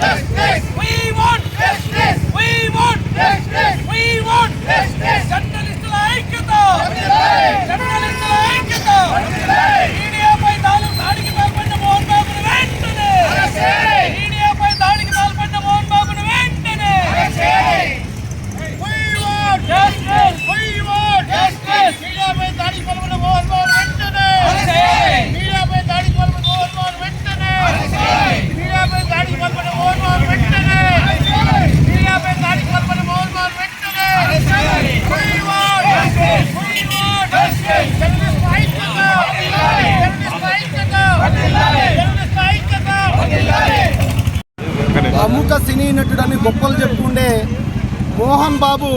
Yes. సినీ నటుడని గొప్పలు చెప్పుకుండే మోహన్ బాబు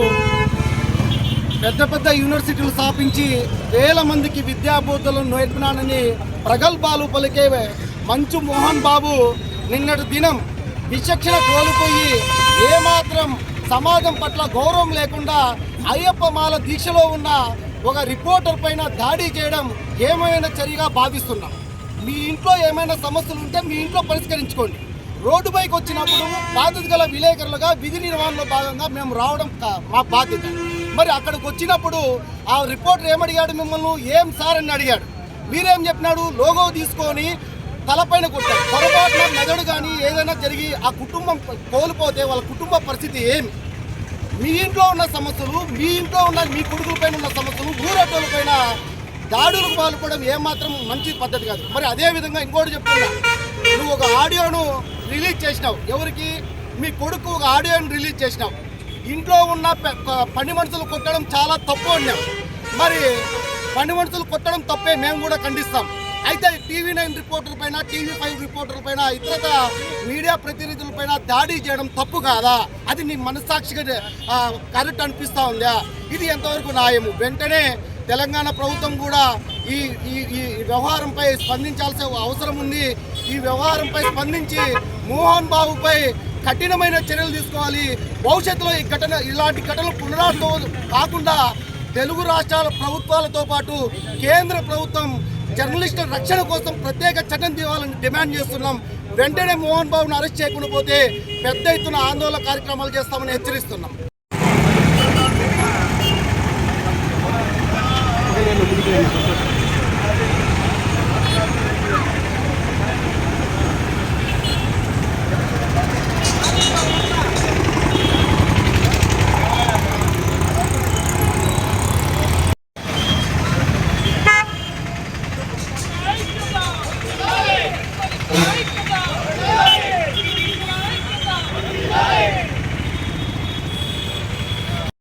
పెద్ద పెద్ద యూనివర్సిటీలు స్థాపించి వేల మందికి విద్యాబోధులను నేర్పినానని ప్రగల్భాలు పలికే మంచు మోహన్ బాబు నిన్నటి దినం విచక్షణ కోల్పోయి ఏమాత్రం సమాజం పట్ల గౌరవం లేకుండా అయ్యప్ప మాల దీక్షలో ఉన్న ఒక రిపోర్టర్ పైన దాడి చేయడం ఏమైనా చర్యగా భావిస్తున్నాం. మీ ఇంట్లో ఏమైనా సమస్యలు ఉంటే మీ ఇంట్లో పరిష్కరించుకోండి. రోడ్డు పైకి వచ్చినప్పుడు బాధ్యత గల విలేకరులుగా విధి నిర్వహణలో భాగంగా మేము రావడం కా- మా బాధ్యత. మరి అక్కడికి వచ్చినప్పుడు ఆ రిపోర్టర్ ఏమడిగాడు మిమ్మల్ని? ఏం సార్ అని అడిగాడు. మీరేం చెప్పినాడు? లోగో తీసుకొని తలపైన కుట్టాడు. పొరపాటున మెదడు కానీ ఏదైనా జరిగి ఆ కుటుంబం కోల్పోతే వాళ్ళ కుటుంబ పరిస్థితి ఏమి? మీ ఇంట్లో ఉన్న సమస్యలు మీ ఇంట్లో ఉన్న మీ కొడుకులపైన ఉన్న సమస్యలు ఊరటోళ్ళ పైన దాడులకు పాల్పడడం ఏమాత్రం మంచి పద్ధతి కాదు. మరి అదే విధంగా ఇంకోటి చెప్తున్నా. నువ్వు ఒక ఆడియోను రిలీజ్ చేసినావు. ఎవరికి? మీ కొడుకు ఒక ఆడియోని రిలీజ్ చేసినావు. ఇంట్లో ఉన్న పని మనుషులు కొట్టడం చాలా తప్పు అన్నాం మరి పని మనుషులు కొట్టడం తప్పే మేము కూడా ఖండిస్తాం. అయితే టీవీ నైన్ రిపోర్టర్ పైన టీవీ ఫైవ్ రిపోర్టర్ పైన ఇతర మీడియా ప్రతినిధుల పైన దాడి చేయడం తప్పు కాదా? అది నీ మనస్సాక్షిగా కరెక్ట్ అనిపిస్తా ఉందా? ఇది ఎంతవరకు న్యాయము? వెంటనే తెలంగాణ ప్రభుత్వం కూడా ఈ ఈ ఈ వ్యవహారంపై స్పందించాల్సిన అవసరం ఉంది. ఈ వ్యవహారంపై స్పందించి మోహన్ బాబుపై కఠినమైన చర్యలు తీసుకోవాలి. భవిష్యత్తులో ఈ ఘటన ఇలాంటి ఘటనలు పునరావృతం కాకుండా తెలుగు రాష్ట్రాల ప్రభుత్వాలతో పాటు కేంద్ర ప్రభుత్వం జర్నలిస్టుల రక్షణ కోసం ప్రత్యేక చట్టం తీవాలని డిమాండ్ చేస్తున్నాం. వెంటనే మోహన్ బాబును అరెస్ట్ చేయకుండా పోతే పెద్ద ఎత్తున ఆందోళన కార్యక్రమాలు చేస్తామని హెచ్చరిస్తున్నాం.